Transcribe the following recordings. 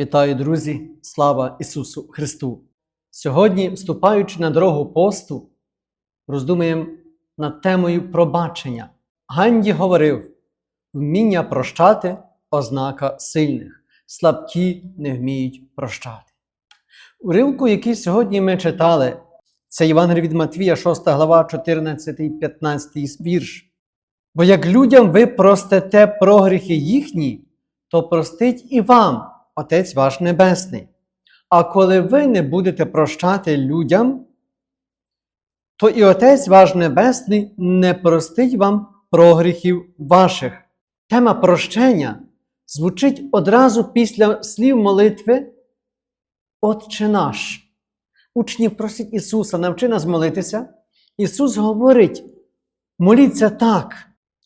Вітаю, друзі! Слава Ісусу Христу! Сьогодні, вступаючи на дорогу посту, роздумуємо над темою пробачення. Ганді говорив: вміння прощати ознака сильних, слабкі не вміють прощати. Уривку, який сьогодні ми читали, це Євангелій від Матвія, 6 глава, 14, 15 вірш. Бо як людям ви простите прогріхи їхні, то простить і вам Отець ваш Небесний. А коли ви не будете прощати людям, то і Отець ваш Небесний не простить вам прогріхів ваших. Тема прощення звучить одразу після слів молитви Отче наш. Учні просять Ісуса, навчи нас молитися. Ісус говорить: моліться так.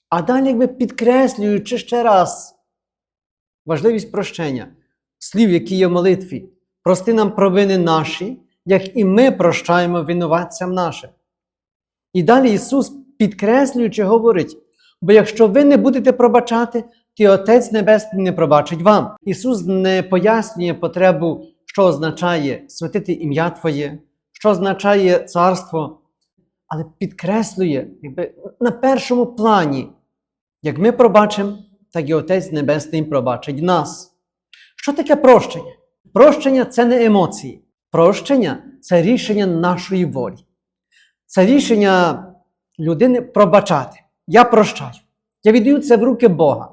А далі, якби підкреслюючи ще раз важливість прощення, слів, які є в молитві, прости нам провини наші, як і ми прощаємо винуватцям нашим. І далі Ісус, підкреслюючи, говорить: бо якщо ви не будете пробачати, то Отець Небесний не пробачить вам. Ісус не пояснює потребу, що означає святити ім'я Твоє, що означає царство, але підкреслює якби, на першому плані, як ми пробачимо, так і Отець Небесний пробачить нас. Що таке прощення? Прощення це не емоції. Прощення це рішення нашої волі. Це рішення людини пробачати. Я прощаю. Я віддаю це в руки Бога.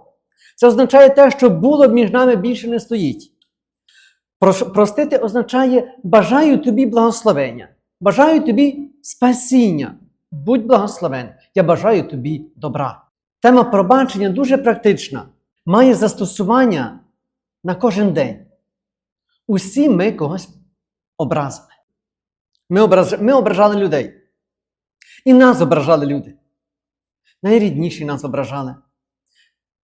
Це означає те, що було між нами більше не стоїть. Простити означає бажаю тобі благословення, бажаю тобі спасіння. Будь благословен. Я бажаю тобі добра. Тема пробачення дуже практична, має застосування на кожен день. Усі ми когось образили. Ми, образ... ми ображали людей. І нас ображали люди. Найрідніші нас ображали.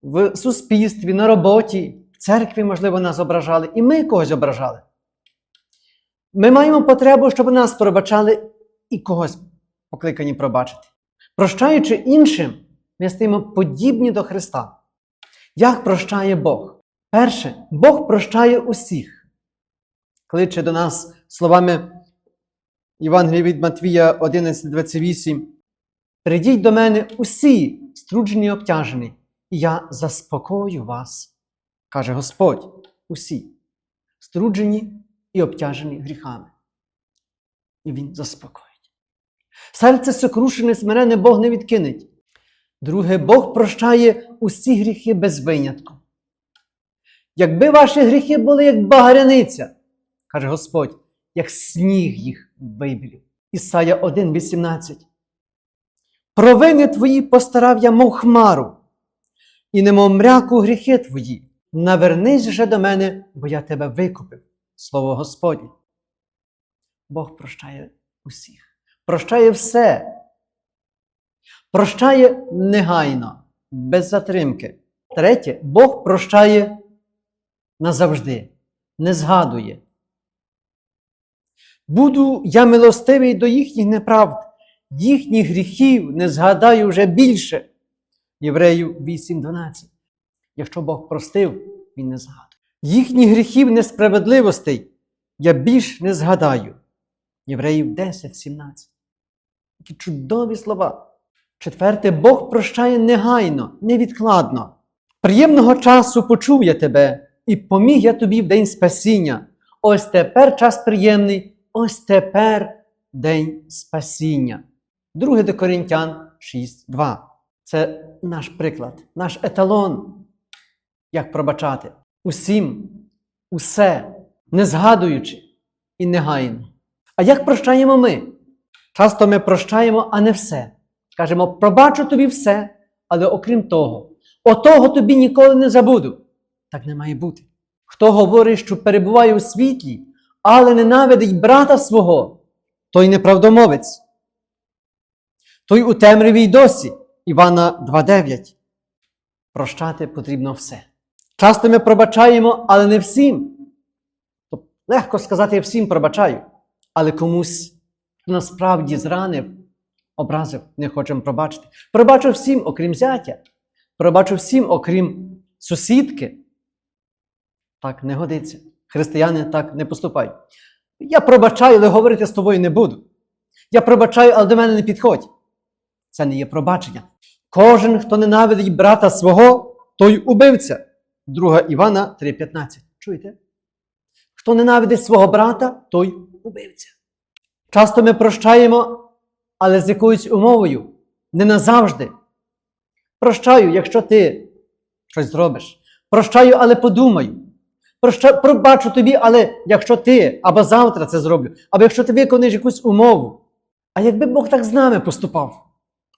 В суспільстві, на роботі, в церкві, можливо, нас ображали, і ми когось ображали. Ми маємо потребу, щоб нас пробачали і когось покликані пробачити. Прощаючи іншим, ми стаємо подібні до Христа. Як прощає Бог? Перше, Бог прощає усіх. Кличе до нас словами Євангелія від Матвія 11:28. Придіть до мене усі, струджені і обтяжені, і я заспокою вас, каже Господь, усі, струджені і обтяжені гріхами. І Він заспокоїть. Серце сокрушене, смирене Бог не відкинеть. Друге, Бог прощає усі гріхи без винятку. Якби ваші гріхи були як багряниця, каже Господь, як сніг їх вибілів. Ісая 1,18. Провини твої постарав я, мов хмару, і немов мряку гріхи твої. Навернись же до мене, бо я тебе викупив. Слово Господнє. Бог прощає усіх. Прощає все. Прощає негайно, без затримки. Третє, Бог прощає назавжди, не згадує. Буду я милостивий до їхніх неправд, їхніх гріхів не згадаю вже більше. Євреїв 8.12. Якщо Бог простив, Він не згадує. Їхніх гріхів несправедливостей я більш не згадаю. Євреїв 10.17. Які чудові слова. Четверте, Бог прощає негайно, невідкладно. Приємного часу почув я тебе і поміг я тобі в день спасіння. Ось тепер час приємний, ось тепер день спасіння. Друге до Коринтян 6.2. Це наш приклад, наш еталон, як пробачати. Усім, усе, не згадуючи і негайно. А як прощаємо ми? Часто ми прощаємо, а не все. Кажемо, пробачу тобі все, але окрім того, отого тобі ніколи не забуду. Так не має бути. Хто говорить, що перебуває у світлі, але ненавидить брата свого, той неправдомовець. Той у темряві й досі. Івана 2.9. Прощати потрібно все. Часто ми пробачаємо, але не всім. Тобто, легко сказати, я всім пробачаю, але комусь насправді зранив, образив, не хочемо пробачити. Пробачу всім, окрім зятя. Пробачу всім, окрім сусідки. Так не годиться. Християни так не поступають. Я пробачаю, але говорити з тобою не буду. Я пробачаю, але до мене не підходь. Це не є пробачення. Кожен, хто ненавидить брата свого, той убивця. 2 Івана 3,15. Чуєте? Хто ненавидить свого брата, той убивця. Часто ми прощаємо, але з якоюсь умовою, не назавжди. Прощаю, якщо ти щось зробиш. Прощаю, але подумаю. Проща... Пробачу тобі, але якщо ти або завтра це зроблю, або якщо ти виконуєш якусь умову. А якби Бог так з нами поступав,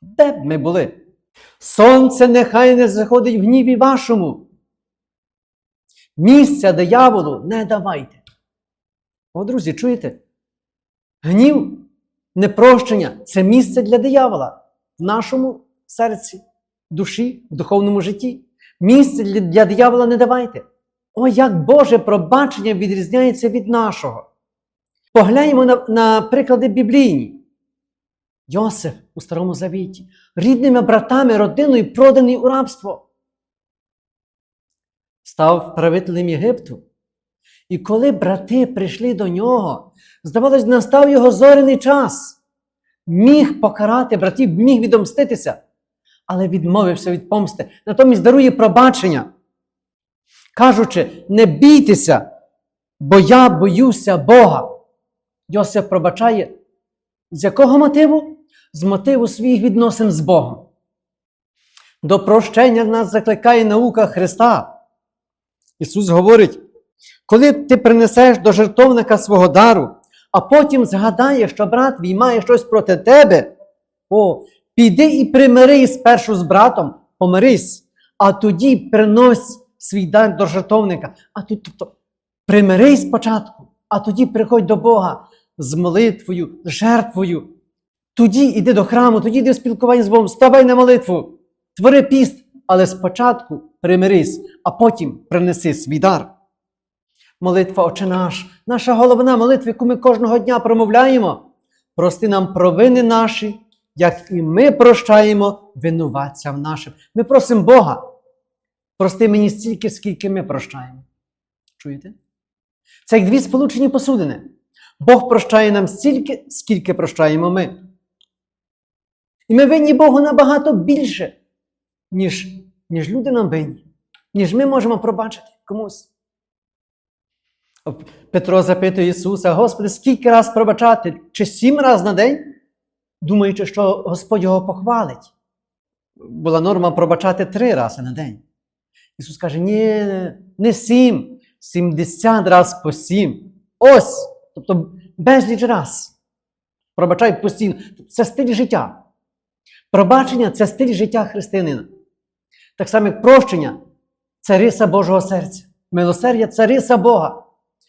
де б ми були? Сонце нехай не заходить в гніві вашому. Місця дияволу не давайте. О, друзі, чуєте? Гнів, непрощення це місце для диявола в нашому серці, душі, в духовному житті. Місце для диявола не давайте. О, як Боже пробачення відрізняється від нашого. Погляньмо на, на приклади біблійні. Йосиф у Старому Завіті, рідними братами, родиною проданий у рабство. Став правителем Єгипту. І коли брати прийшли до нього, здавалось, настав його зоряний час. Міг покарати братів, міг відомститися, але відмовився від помсти. Натомість дарує пробачення, кажучи: не бійтеся, бо я боюся Бога. Йосиф пробачає. З якого мотиву? З мотиву своїх відносин з Богом. До прощення нас закликає наука Христа. Ісус говорить, коли ти принесеш до жертовника свого дару, а потім згадаєш, що брат твій має щось проти тебе, о, піди і примирись спершу з братом, помирись, а тоді принось свій дар до жертовника. А тут, тобто, примирись спочатку, а тоді приходь до Бога з молитвою, жертвою. Тоді йди до храму, тоді йди в спілкування з Богом, ставай на молитву, твори піст, але спочатку примирись, а потім принеси свій дар. Молитва Отче наш, наша головна молитва, яку ми кожного дня промовляємо. Прости нам провини наші, як і ми прощаємо винуватцям нашим. Ми просимо Бога. Прости мені стільки, скільки ми прощаємо. Чуєте? Це як дві сполучені посудини. Бог прощає нам стільки, скільки прощаємо ми. І ми винні Богу набагато більше, ніж, ніж люди нам винні, ніж ми можемо пробачити комусь. Петро запитує Ісуса, Господи, скільки раз пробачати? Чи сім раз на день? Думаючи, що Господь його похвалить. Була норма пробачати три рази на день. Ісус каже: ні, не сім, сімдесят раз по сім. Ось. Тобто безліч раз. Пробачай постійно. Це стиль життя. Пробачення це стиль життя християнина. Так само, як прощення це риса Божого серця. Милосердя це риса Бога.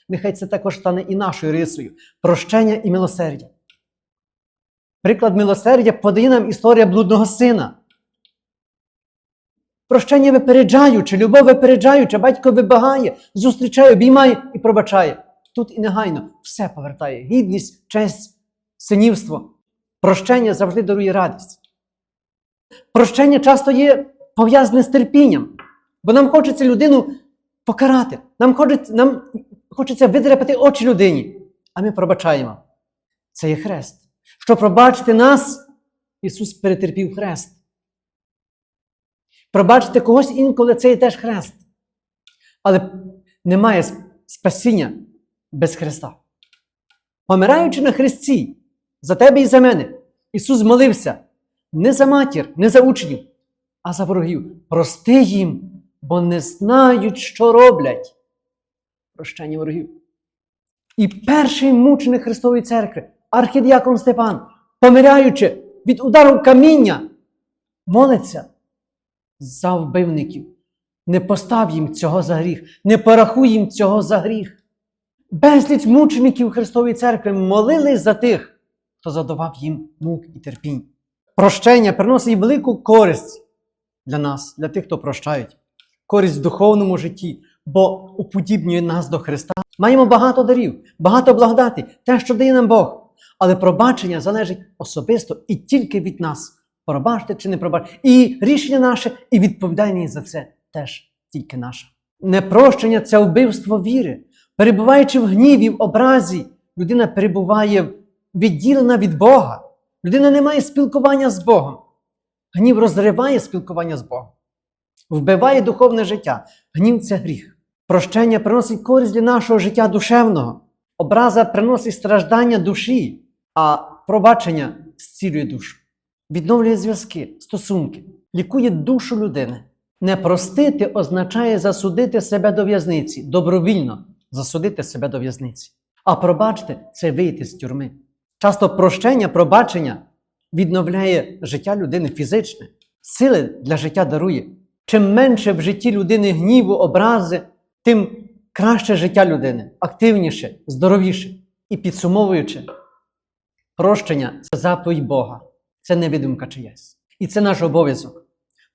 Нехай це також стане і нашою рисою. Прощення і милосердя. Приклад милосердя подає нам історія блудного сина. Прощення випереджаючи, любов випереджаючи, батько вибагає, зустрічає, обіймає і пробачає. Тут і негайно все повертає: гідність, честь, синівство. Прощення завжди дарує радість. Прощення часто є пов'язане з терпінням, бо нам хочеться людину покарати. Нам хочеться, нам хочеться видряпати очі людині, а ми пробачаємо. Це є хрест. Щоб пробачити нас, Ісус перетерпів хрест. Пробачити когось інколи це є теж хрест. Але немає спасіння без Христа. Помираючи на Христі, за тебе і за мене, Ісус молився не за матір, не за учнів, а за ворогів. Прости їм, бо не знають, що роблять. Прощення ворогів. І перший мученик Христової церкви, архідіакон Степан, помираючи від удару каміння, молиться за вбивників. Не постав їм цього за гріх, не порахуй їм цього за гріх. Безліч мучеників Христової церкви молились за тих, хто задавав їм мук і терпінь. Прощення приносить велику користь для нас, для тих, хто прощають. Користь в духовному житті, бо уподібнює нас до Христа. Маємо багато дарів, багато благодати, те, що дає нам Бог. Але пробачення залежить особисто і тільки від нас. Пробачте чи не пробачте. І рішення наше, і відповідальність за це теж тільки наша. Непрощення це вбивство віри. Перебуваючи в гніві, в образі, людина перебуває відділена від Бога. Людина не має спілкування з Богом. Гнів розриває спілкування з Богом, вбиває духовне життя. Гнів це гріх. Прощення приносить користь для нашого життя душевного. Образа приносить страждання душі, а пробачення зцілює душу, відновлює зв'язки, стосунки, лікує душу людини. Не простити означає засудити себе до в'язниці, добровільно засудити себе до в'язниці. А пробачити це вийти з тюрми. Часто прощення, пробачення відновляє життя людини фізичне, сили для життя дарує. Чим менше в житті людини гніву, образи, тим краще життя людини, активніше, здоровіше. І підсумовуючи, прощення це заповідь Бога, це не видумка чиясь. І це наш обов'язок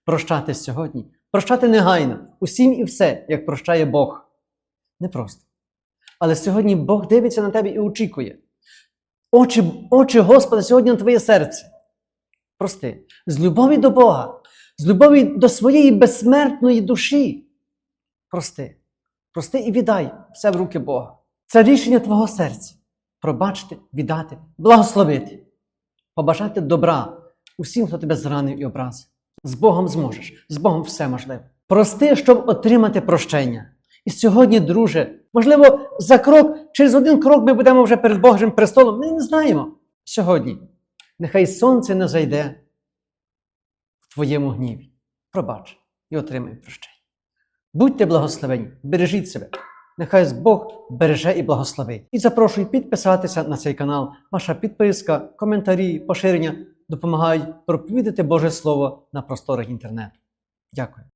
прощати сьогодні, прощати негайно, усім і все, як прощає Бог. Не просто. Але сьогодні Бог дивиться на тебе і очікує. Очі, очі Господа сьогодні на твоє серце. Прости, з любові до Бога, з любові до своєї безсмертної душі. Прости, прости і віддай все в руки Бога. Це рішення твого серця. Пробачити, віддати, благословити, побажати добра усім, хто тебе зранив і образив. З Богом зможеш, з Богом все можливо. Прости, щоб отримати прощення. І сьогодні, друже, можливо, за крок, через один крок ми будемо вже перед Божим престолом. Ми не знаємо. Сьогодні. Нехай сонце не зайде в твоєму гніві. Пробач і отримай прощення. Будьте благословені, бережіть себе. Нехай Бог береже і благословить. І запрошую підписатися на цей канал. Ваша підписка, коментарі, поширення допомагають проповідати Боже Слово на просторах інтернету. Дякую.